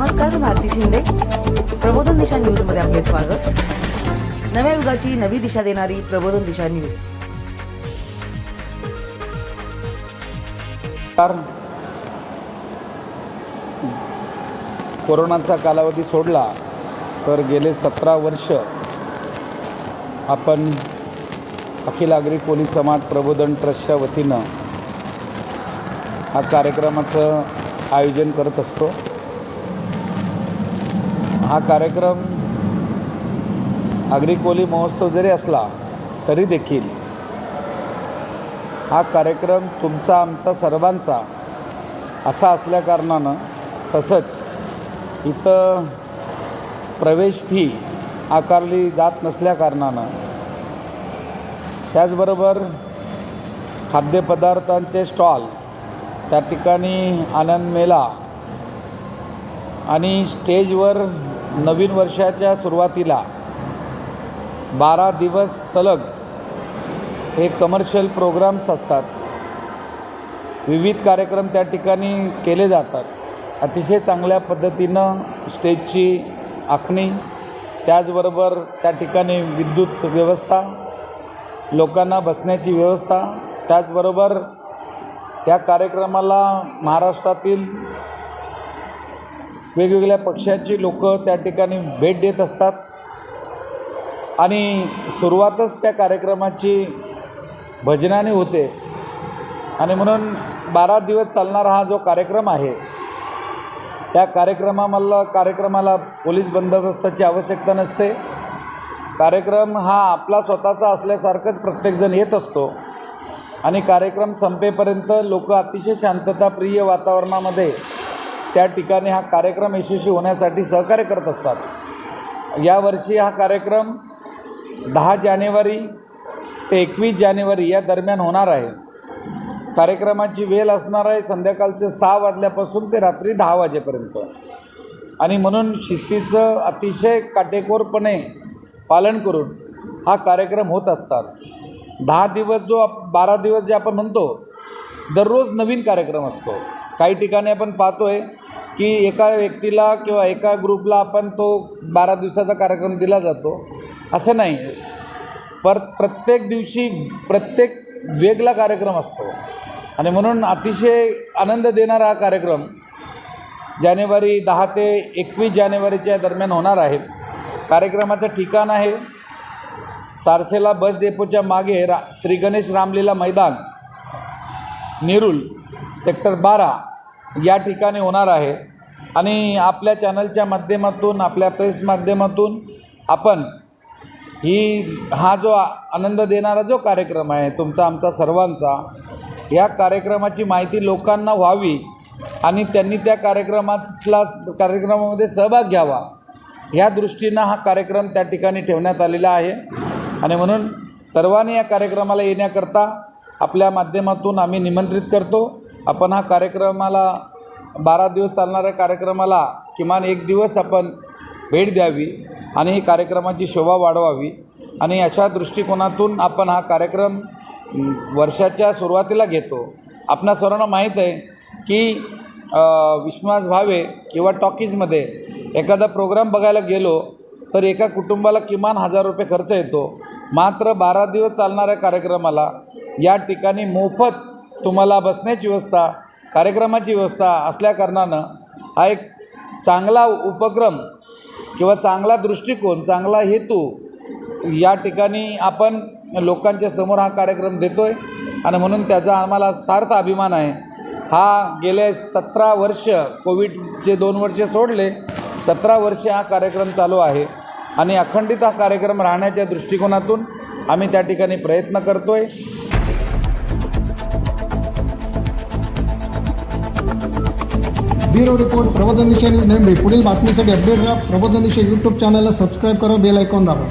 नमस्कार भारती शिंदे. प्रबोधन दिशा न्यूजमध्ये आपले स्वागत. नव्या युगाची नवी दिशा देणारी प्रबोधन दिशा न्यूज. कोरोनाचा कालावधी सोडला तर गेले सतरा वर्ष आपण अखिल आग्री पोलीस समाज प्रबोधन ट्रस्टच्या वतीनं हा कार्यक्रमाचं आयोजन करत असतो. हा कार्यक्रम आगरी कोली महोत्सव जरी असला तरी देखील हा कार्यक्रम तुमचा आमचा सर्वांचा असा असल्याकारणानं तसंच इथं प्रवेश फी आकारली जात नसल्याकारणानं त्याचबरोबर खाद्यपदार्थांचे स्टॉल त्या ठिकाणी आनंद मेला आणि स्टेजवर नवीन वर्षाच्या सुरुवातीला बारा दिवस सलग हे कमर्शियल प्रोग्राम्स असतात. विविध कार्यक्रम त्या ठिकाणी केले जातात. अतिशय चांगल्या पद्धतीनं स्टेजची आखणी त्याचबरोबर त्या ठिकाणी विद्युत व्यवस्था लोकांना बसण्याची व्यवस्था त्याचबरोबर या कार्यक्रमाला महाराष्ट्रातील वेगवेगळ्या पक्षाची लोक त्या ठिकाणी भेट देत असतात. आणि सुरुवातच त्या कार्यक्रमाची भजनाने होते. आणि म्हणून बारा दिवस चालणारा हा जो कार्यक्रम आहे त्या कार्यक्रमाला कार्यक्रमाला पोलीस बंदोबस्ताची आवश्यकता नसते. कार्यक्रम हा आपला स्वतःचा असल्यासारखंच प्रत्येकजण येत असतो. आणि कार्यक्रम संपेपर्यंत लोक अतिशय शांतताप्रिय वातावरणामध्ये त्या ठिकाणी हा कार्यक्रम यशस्वी होण्यासाठी सहकार्य करत असतात. यावर्षी हा कार्यक्रम दहा जानेवारी ते एकवीस जानेवारी या दरम्यान होणार आहे. कार्यक्रमाची वेळ असणार आहे संध्याकाळचे सहा वाजल्यापासून ते रात्री दहा वाजेपर्यंत. आणि म्हणून शिस्तीचं अतिशय काटेकोरपणे पालन करून हा कार्यक्रम होत असतात. दहा दिवस जो आप बारा दिवस जे आपण म्हणतो दररोज नवीन कार्यक्रम असतो. काही ठिकाणी आपण पाहतो आहे की एका व्यक्तीला किंवा एका ग्रुपला आपण तो बारा दिवसाचा कार्यक्रम दिला जातो. असं नाही. पर प्रत्येक दिवशी प्रत्येक वेगळा कार्यक्रम असतो. आणि म्हणून अतिशय आनंद देणारा हा कार्यक्रम जानेवारी दहा ते एकवीस जानेवारीच्या दरम्यान होणार आहे. कार्यक्रमाचं ठिकाण आहे सारसेला बस डेपोच्या मागे रा श्री गणेश रामलीला मैदान निरुल सेक्टर बारा. या ठिकाणी होणार आहे. आणि आपल्या चॅनलच्या माध्यमातून आपल्या प्रेस माध्यमातून आपण ही हा जो आनंद देणारा जो कार्यक्रम आहे तुमचा आमचा सर्वांचा या कार्यक्रमाची माहिती लोकांना व्हावी आणि त्यांनी त्या कार्यक्रमातला कार्यक्रमामध्ये सहभाग घ्यावा ह्या दृष्टीनं हा कार्यक्रम त्या ठिकाणी ठेवण्यात आलेला आहे. आणि म्हणून सर्वांनी या कार्यक्रमाला येण्याकरता आपल्या माध्यमातून आम्ही निमंत्रित करतो. आपण हा कार्यक्रमाला बारा दिवस चालणाऱ्या कार्यक्रमाला किमान एक दिवस आपण भेट द्यावी आणि ही कार्यक्रमाची शोभा वाढवावी आणि अशा दृष्टिकोनातून आपण हा कार्यक्रम वर्षाच्या सुरुवातीला घेतो. आपणा सर्वांना माहीत आहे की विश्वास भावे किंवा टॉकीजमध्ये एखादा प्रोग्राम बघायला गेलो तर एका कुटुंबाला किमान हजार रुपये खर्च येतो. मात्र बारा दिवस चालणाऱ्या कार्यक्रमाला या ठिकाणी मोफत तुम्हाला बसण्याची व्यवस्था कार्यक्रमाची व्यवस्था असल्याकारणानं हा एक चांगला उपक्रम किंवा चांगला दृष्टिकोन चांगला हेतू या ठिकाणी आपण लोकांच्या समोर हा कार्यक्रम देतो आहे आणि म्हणून त्याचा आम्हाला सार्थ अभिमान आहे. हा गेले सतरा वर्ष कोविडचे दोन वर्ष सोडले सतरा वर्ष हा कार्यक्रम चालू आहे. आणि अखंडित हा कार्यक्रम राहण्याच्या दृष्टिकोनातून आम्ही त्या ठिकाणी प्रयत्न करतो आहे ब्युरो रिपोर्ट प्रबोधन दिशा न्यूज पुढील बातमीसाठी अपडेट राहा. प्रबोधन दिशा यूट्यूब चॅनलला सबस्क्राईब करा. बेल ऐकून दाबा.